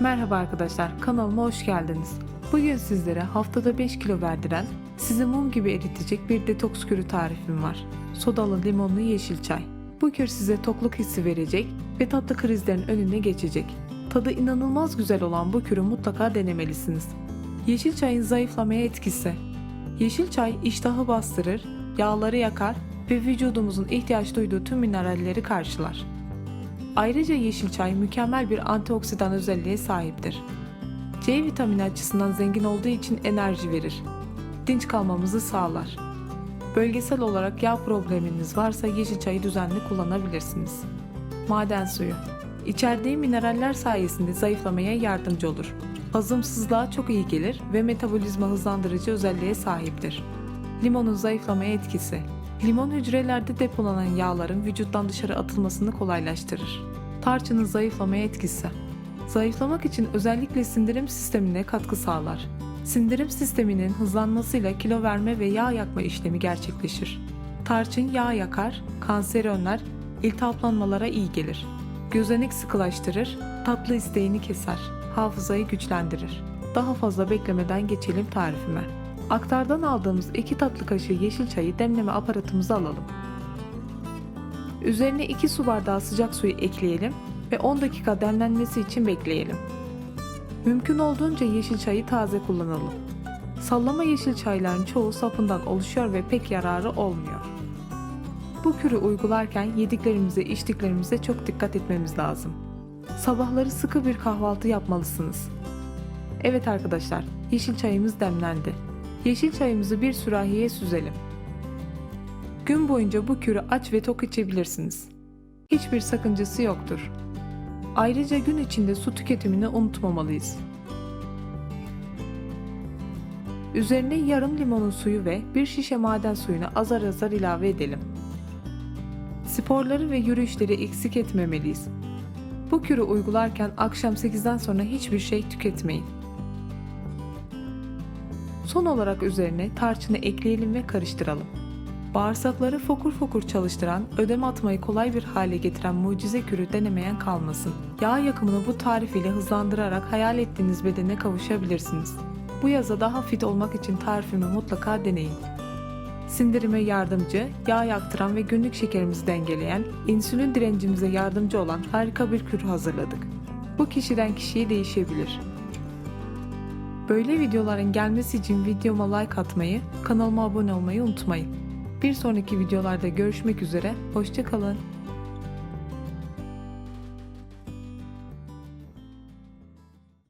Merhaba arkadaşlar, kanalıma hoş geldiniz. Bugün sizlere haftada 5 kilo verdiren, sizi mum gibi eritecek bir detoks kürü tarifim var. Sodalı limonlu yeşil çay. Bu kür size tokluk hissi verecek ve tatlı krizlerin önüne geçecek. Tadı inanılmaz güzel olan bu kürü mutlaka denemelisiniz. Yeşil çayın zayıflamaya etkisi. Yeşil çay iştahı bastırır, yağları yakar ve vücudumuzun ihtiyaç duyduğu tüm mineralleri karşılar. Ayrıca yeşil çay mükemmel bir antioksidan özelliğe sahiptir. C vitamini açısından zengin olduğu için enerji verir. Dinç kalmamızı sağlar. Bölgesel olarak yağ probleminiz varsa yeşil çayı düzenli kullanabilirsiniz. Maden suyu. İçerdiği mineraller sayesinde zayıflamaya yardımcı olur. Hazımsızlığa çok iyi gelir ve metabolizma hızlandırıcı özelliğe sahiptir. Limonun zayıflamaya etkisi. Limon hücrelerde depolanan yağların vücuttan dışarı atılmasını kolaylaştırır. Tarçının zayıflamaya etkisi. Zayıflamak için özellikle sindirim sistemine katkı sağlar. Sindirim sisteminin hızlanmasıyla kilo verme ve yağ yakma işlemi gerçekleşir. Tarçın yağ yakar, kanseri önler, iltihaplanmalara iyi gelir. Gözenek sıkılaştırır, tatlı isteğini keser, hafızayı güçlendirir. Daha fazla beklemeden geçelim tarifime. Aktardan aldığımız 2 tatlı kaşığı yeşil çayı demleme aparatımıza alalım. Üzerine 2 su bardağı sıcak suyu ekleyelim ve 10 dakika demlenmesi için bekleyelim. Mümkün olduğunca yeşil çayı taze kullanalım. Sallama yeşil çayların çoğu sapından oluşuyor ve pek yararı olmuyor. Bu kürü uygularken yediklerimize, içtiklerimize çok dikkat etmemiz lazım. Sabahları sıkı bir kahvaltı yapmalısınız. Evet arkadaşlar, yeşil çayımız demlendi. Yeşil çayımızı bir sürahiye süzelim. Gün boyunca bu kürü aç ve tok içebilirsiniz. Hiçbir sakıncası yoktur. Ayrıca gün içinde su tüketimini unutmamalıyız. Üzerine yarım limonun suyu ve bir şişe maden suyunu azar azar ilave edelim. Sporları ve yürüyüşleri eksik etmemeliyiz. Bu kürü uygularken akşam 8'den sonra hiçbir şey tüketmeyin. Son olarak üzerine tarçını ekleyelim ve karıştıralım. Bağırsakları fokur fokur çalıştıran, ödem atmayı kolay bir hale getiren mucize kürü denemeyen kalmasın. Yağ yakımını bu tarif ile hızlandırarak hayal ettiğiniz bedene kavuşabilirsiniz. Bu yaza daha fit olmak için tarifimi mutlaka deneyin. Sindirime yardımcı, yağ yaktıran ve günlük şekerimizi dengeleyen, insülin direncimize yardımcı olan harika bir kür hazırladık. Bu kişiden kişiye değişebilir. Böyle videoların gelmesi için videoma like atmayı, kanalıma abone olmayı unutmayın. Bir sonraki videolarda görüşmek üzere, hoşçakalın.